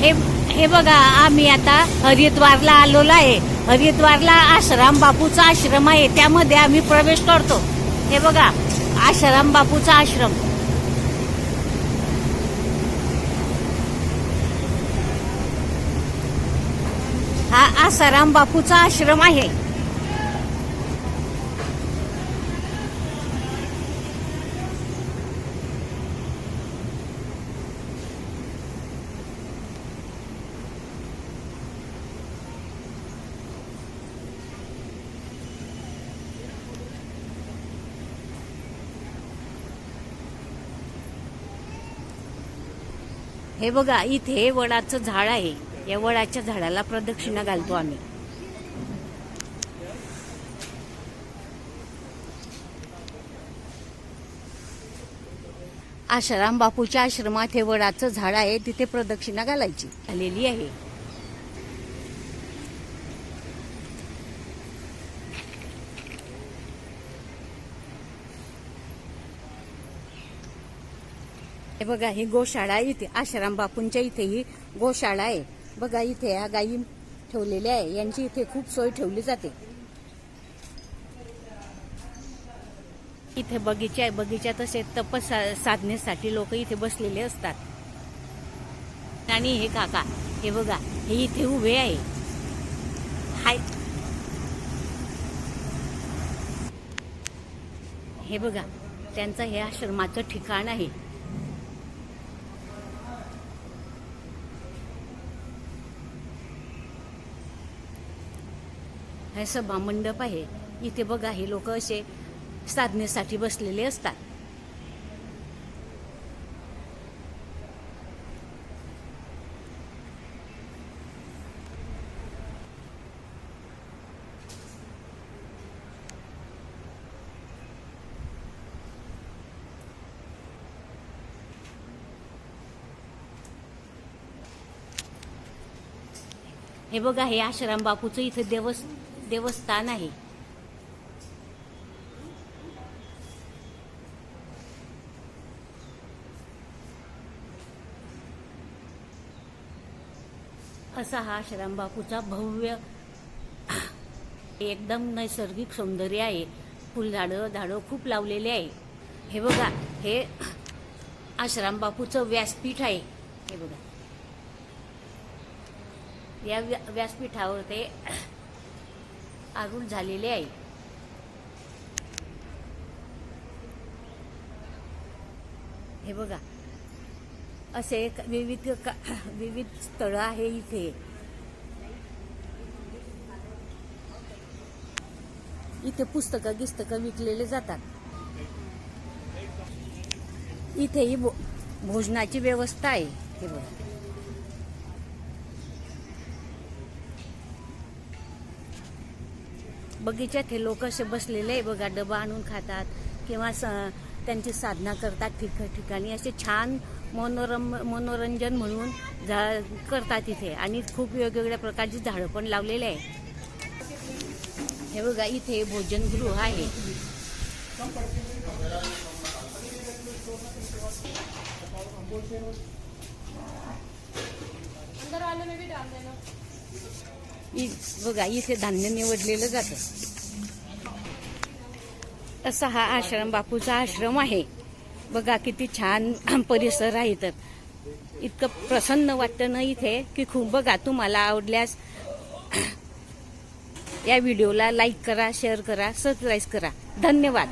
हे हे बघा आम्ही आता हरिद्वारला आलेलो आहे. हरिद्वारला आश्राम बापूचा आश्रम आहे. त्यामध्ये आम्ही प्रवेश करतो. हे बघा आश्राम बापूचा आश्रम. हा आसाराम बापूचा आश्रम आहे. हे बघा इथे वडाचं झाड आहे. या वडाच्या झाडाला प्रदक्षिणा घालतो आम्ही. आशाराम बापूच्या आश्रमात हे वडाचं झाड आहे तिथे प्रदक्षिणा घालायची. आलेली आहे. हे बघा ही गोशाळा आहे इथे. आशाराम बापूंच्या इथे ही गोशाळा आहे. बघा इथे ह्या गायी ठेवलेल्या आहे. यांची इथे खूप सोय ठेवली जाते. इथे बगीचा आहे. बगीचा असे तपस साधण्यासाठी लोक इथे बसलेले असतात. आणि हे काका हे बघा हे इथे उभे आहे. हाय. हे बघा त्यांचं हे आश्रमाचं ठिकाण आहे. हे सभा मंडप आहे. इथे बघा हे लोक असे साधनेसाठी बसलेले असतात. हे बघा हे आश्रम बापूचं इथे देवस्थ देवस्थान आहे. असा हा आश्रम बापूचा भव्य एकदम नैसर्गिक सौंदर्य आहे. फुलझाडं झाडं खूप लावलेले आहे. हे बघा हे आश्रामबापूचं व्यासपीठ आहे. हे बघा. या व्या- व्यासपीठावर ते आरूढ झालेले आहे. हे बघा असे विविध का- विविध स्थळं आहे इथे. इथे पुस्तकं गिस्तकं विकलेले जातात. इथेही भो- भोजनाची व्यवस्था आहे. हे बघा. बगीच्यात हे लोक असे बसलेले आहे बघा डबा आणून खातात किंवा स त्यांची साधना करतात ठिक ठिकाणी. असे छान मनोरम मनोरंजन म्हणून झा करतात इथे. आणि खूप वेगवेगळ्या प्रकारची झाडं पण लावलेले आहे. हे बघा इथे भोजनगृह आहे. इ- बघा इथे धान्य निवडलेलं जातं. असा हा आश्रम बापूचा आश्रम आहे. बघा किती छान परिसर आहे तर इतकं प्रसन्न वाटतं ना इथे की खूप बघा तुम्हाला आवडल्यास या व्हिडिओला लाईक करा शेअर करा सबस्क्राईब करा. धन्यवाद.